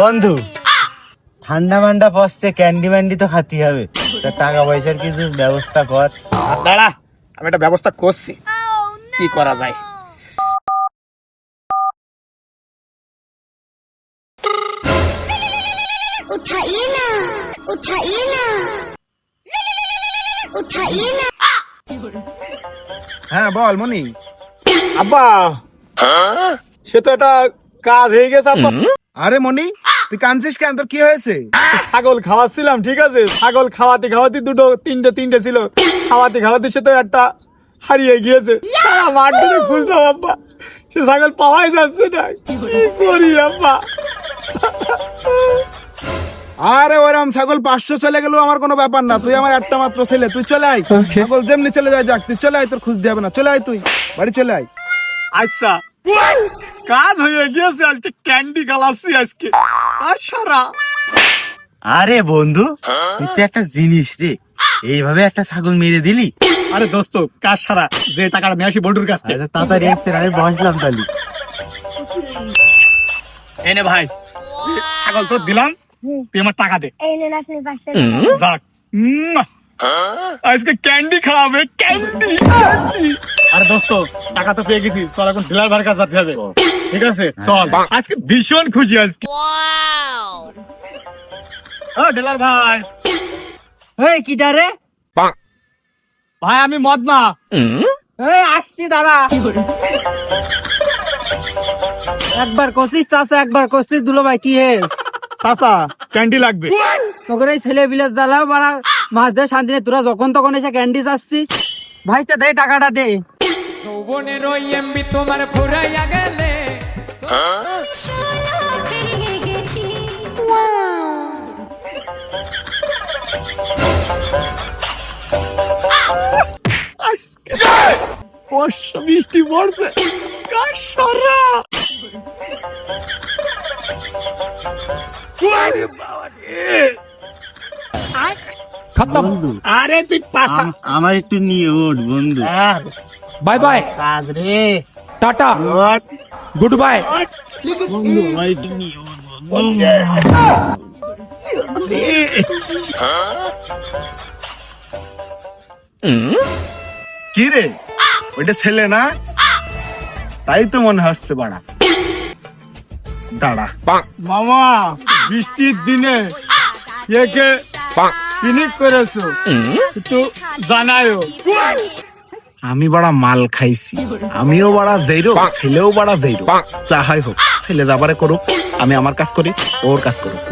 বন্ধু ঠান্ডা মান্ডা পস্তে candy Mandy তো খাতি হবে। তা টাকা পয়সার কিছু ব্যবস্থা কর। দাঁড়া আমি একটা ব্যবস্থা করছি। কি করা যায়? হ্যাঁ বল মনি। আব্বা। সে তো একটা কাজ হয়ে গেছে আরে মনি তুই কাঁদছিস কেন? তোর কি হয়েছে? ছাগল খাওয়াচ্ছিলাম ঠিক আছে? ছাগল খাওয়াতে খাওয়াতে দুটো তিনটে তিনটে ছিল। খাওয়াতে খাওয়াতে সে তো একটা হারিয়ে গিয়েছে। সারা মাঠ ধরে খুঁজলাম আব্বা। সে ছাগল পাওয়াই যাচ্ছে না। কি করি আব্বা? আরে ওরম ছাগল পাঁচশো চলে গেলেও আমার কোনো ব্যাপার না। তুই আমার একটা মাত্র ছেলে তুই চলে আয়। ছাগল যেমনি চলে যায় যাক তুই চলে আয় তোর খুঁজতে হবে না। চলে আয় তুই বাড়ি চলে আয়। আচ্ছা। কাজ হয়ে গিয়েছে আজকে ক্যান্ডি গালাচ্ছি আজকে। আর সারা। আরে বন্ধু তুই একটা জিনিস রে। এইভাবে একটা ছাগল মেরে দিলি? আরে দোস্ত কাজ সারা। যে টাকাটা নিয়ে আসি বল্টুর কাছ থেকে। তাড়াতাড়ি এসছে আমি বসলাম তাহলে। এনে ভাই ছাগল তো দিলাম। তুই আমার টাকা দে। যাক। উম, আজকে ক্যান্ডি খাওয়াবে। ক্যান্ডি ক্যান্ডি আরে দোস্ত টাকা তো পেয়ে গেছি। চল এখন ডিলার ভাইয়ের কাছে যেতে হবে। ঠিক আছে চল। আজকে ভীষণ খুশি আজকে। ও ডিলার ভাই। এই কিটা রে? ভাই আমি মদনা। এই আসছি দাঁড়া। একবার কষিস চাষা একবার কষিস দুলো ভাই কি হেস? চাচা ক্যান্ডি লাগবে। তোকে এই ছেলে বিলেস জ্বালাও বাড়া। মাছ দিয়ে শান্তি নেই তোরা যখন তখন এসে ক্যান্ডি চাচ্ছিস। ভাই তে দে টাকাটা দে। যৌবনের ওই এমবি তোমার ফুরাইয়া গেলে। বর্ষা বৃষ্টি পড়ছে সারা আরে বন্ধু আরে তুই পাশা আমার একটু নিয়ে ওঠ বন্ধু। Bye bye. কাজ রে। টাটা। Good bye. কি রে? ওইটা ছেলে না? তাই তো মনে হচ্ছে বাড়া। দাঁড়া। মামা, বৃষ্টির দিনে একে পিকনিক করেছ। একটু জানায়ও। আমি বড়া মাল খাইছি। আমিও বড়া দেইরো ছেলেও বড়া দেইরো হয় হোক ছেলে যাবারে করুক আমি আমার কাজ করি ওর কাজ করুক।